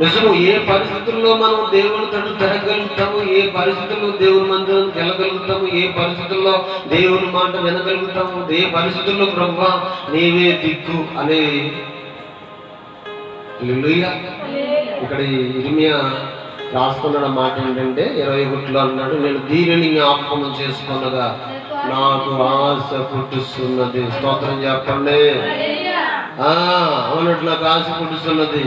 నిజము ఏ పరిస్థితుల్లో మనం దేవుని తడు తిరగలుగుతాము ఏ పరిస్థితుల్లో దేవుని మందిరం వెళ్ళగలుగుతాము ఏ పరిస్థితుల్లో దేవుని మాట వినగలుగుతాము ఏ పరిస్థితుల్లో ప్రభు నీవే దిక్కు అనే. ఇక్కడ ఇర్మియా రాసుకున్న మాట ఏంటంటే ఇరవై ఒకటిలో అన్నాడు నేను దీనిని జ్ఞాపకం చేసుకున్నగా నాకు ఆశ పుట్టుస్తున్నది స్తోత్రం చెప్పండి. ఆ, అవునట్టు నాకు ఆశ పుట్టుస్తున్నది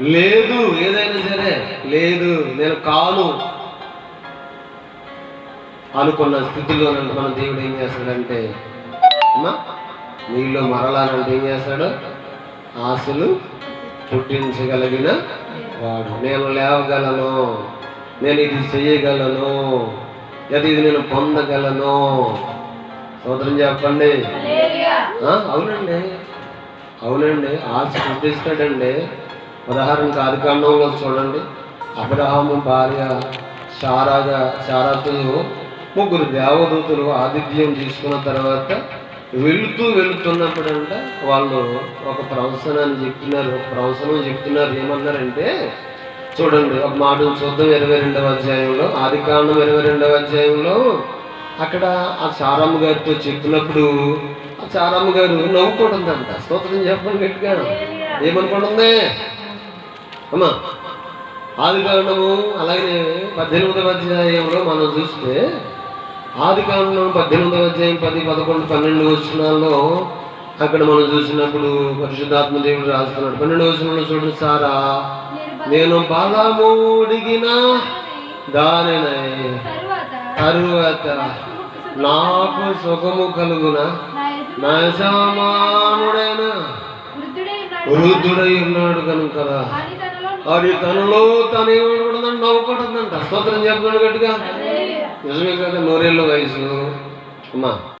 లేదు ఏదైనా సరే లేదు నేను కాను అనుకున్న స్థితిలో మన దేవుడు ఏం చేస్తాడంటే అమ్మా నీళ్ళు మరలానంటే ఏం చేస్తాడు? ఆశలు పుట్టించగలిగిన వాడు. నేను లేవగలను నేను ఇది చేయగలను లేదా ఇది నేను పొందగలను. సోదరం చెప్పండి. అవునండి. అవునండి. ఆశ పుట్టిస్తాడండి. ఉదాహరణకు ఆదికాండంలో చూడండి. అబ్రహాము భార్య శారాగా శారాతో ముగ్గురు దేవదూతులు ఆతిథ్యం తీసుకున్న తర్వాత వెళుతూ వెళుతున్నప్పుడంట వాళ్ళు ఒక ప్రవచనాన్ని చెప్తున్నారు. ఒక ప్రవచనం చెప్తున్నారు ఏమన్నారంటే చూడండి ఒక మాట చూద్దాం ఇరవై రెండవ అధ్యాయంలో ఆది కాండం ఇరవై రెండవ అధ్యాయంలో. అక్కడ ఆ చారమ్మ గారితో చెప్పినప్పుడు ఆ చారమ్మ గారు నవ్వుకుంటుందంట స్తోత్రం చెప్పండి గట్టిగా. ఏమనుకుంటుంది అమ్మా ఆది కాండము అలాగే పద్దెనిమిదవ అధ్యాయంలో మనం చూస్తే ఆది కాండం పద్దెనిమిదవ అధ్యాయం పది పదకొండు పన్నెండు వచనాల్లో అక్కడ మనం చూసినప్పుడు పరిశుద్ధాత్మ దేవుడు రాస్తున్నాడు. పన్నెండు వచనంలో చూడండి సారా నేను బలము అడిగిన దానినై తరువాత నాకు సుఖము కలుగున? నా సమానుడైన వృద్ధుడై ఉన్నాడు కనుక అది తనలో తను ఏమనుకుంటుందంటే నవ్వుకుంటుందంట. స్తోత్రం చెప్తున్నాడు గట్టిగా. నిజమే కదా నూరేళ్ళ వయసు. అమ్మా.